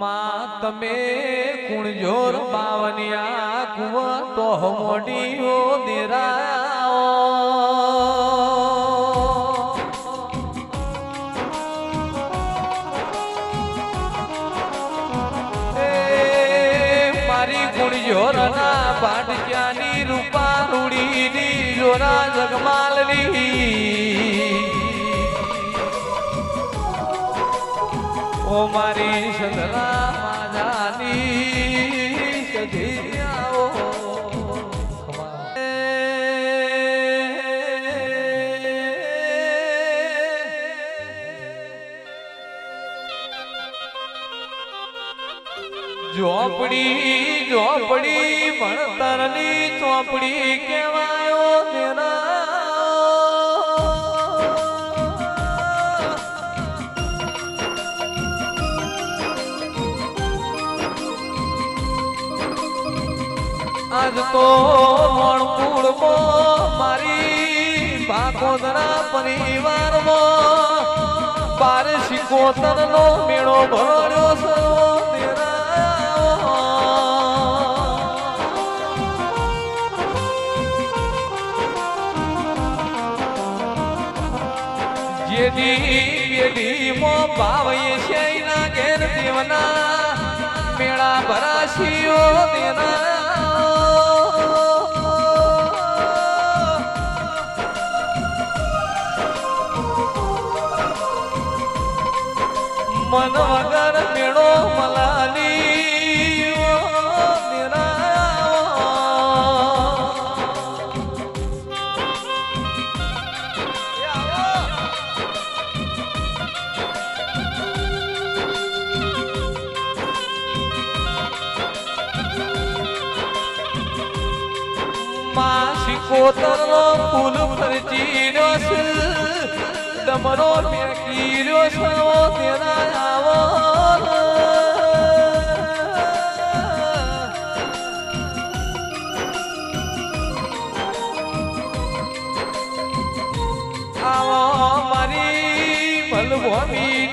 માં તમે કુણજોર પાવનિયા કુવ તો મોડીઓ દેરાઓ મારી કુણજોર ના પાટક્યાની રૂપા રૂડીની જોરા જગમાલની. ઓ મારી સદરા માજાની સધિયાઓ ઝોપડી ઝોપડી ભણતરની ચોપડી કહેવાયો તેના. આજ તો મારી બાકોદરા પરિવારમાં પારસી શિકોતરનો મેળો ભર્યો સરો તેરા. જેદી પેઢીમાં ભાવય એના ઘેર દેવના મેળા ભરાશીઓ તેના મન વગર મેળો મલાલી ઓ તેરા. એ આવો. માં શિકોતરનો ફૂલ ફરચીનો છે ડમરો મેં કીર્યો મારી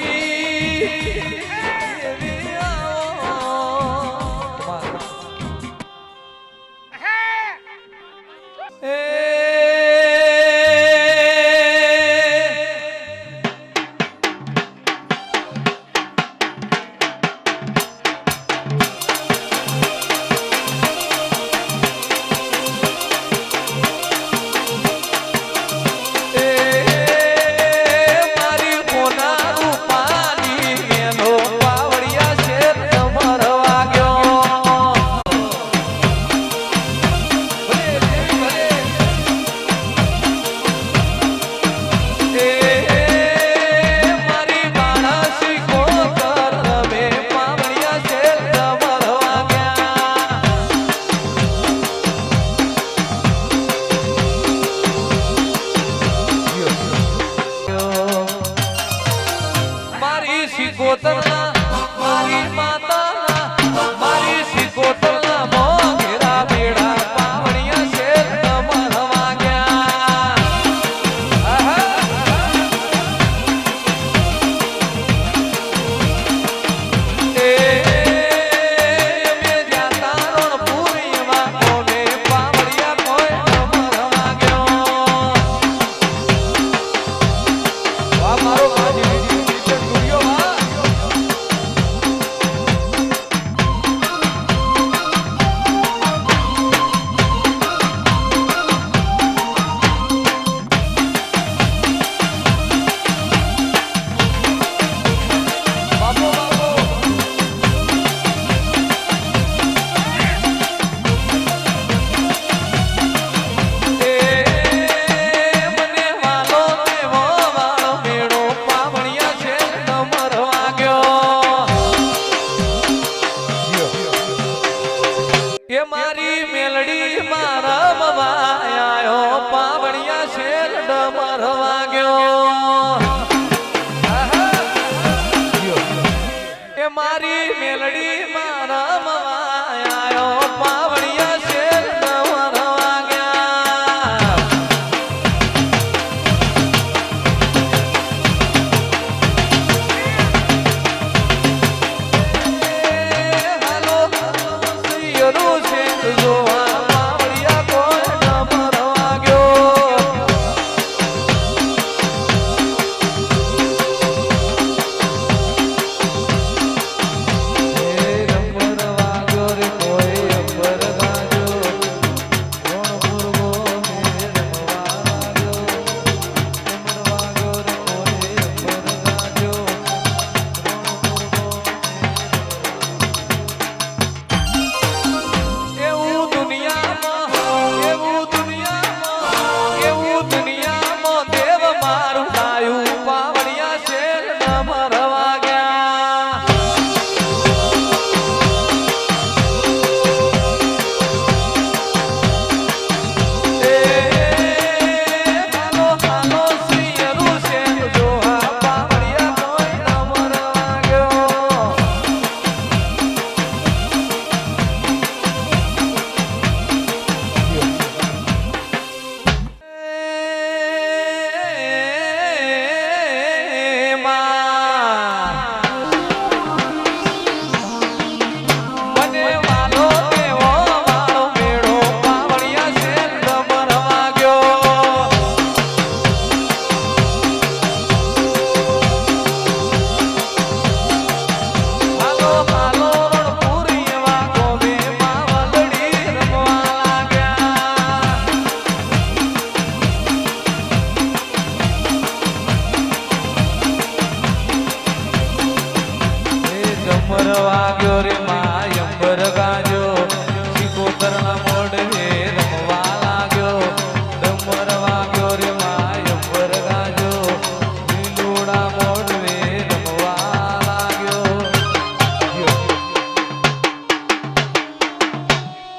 છે ડમર વાગ્યો.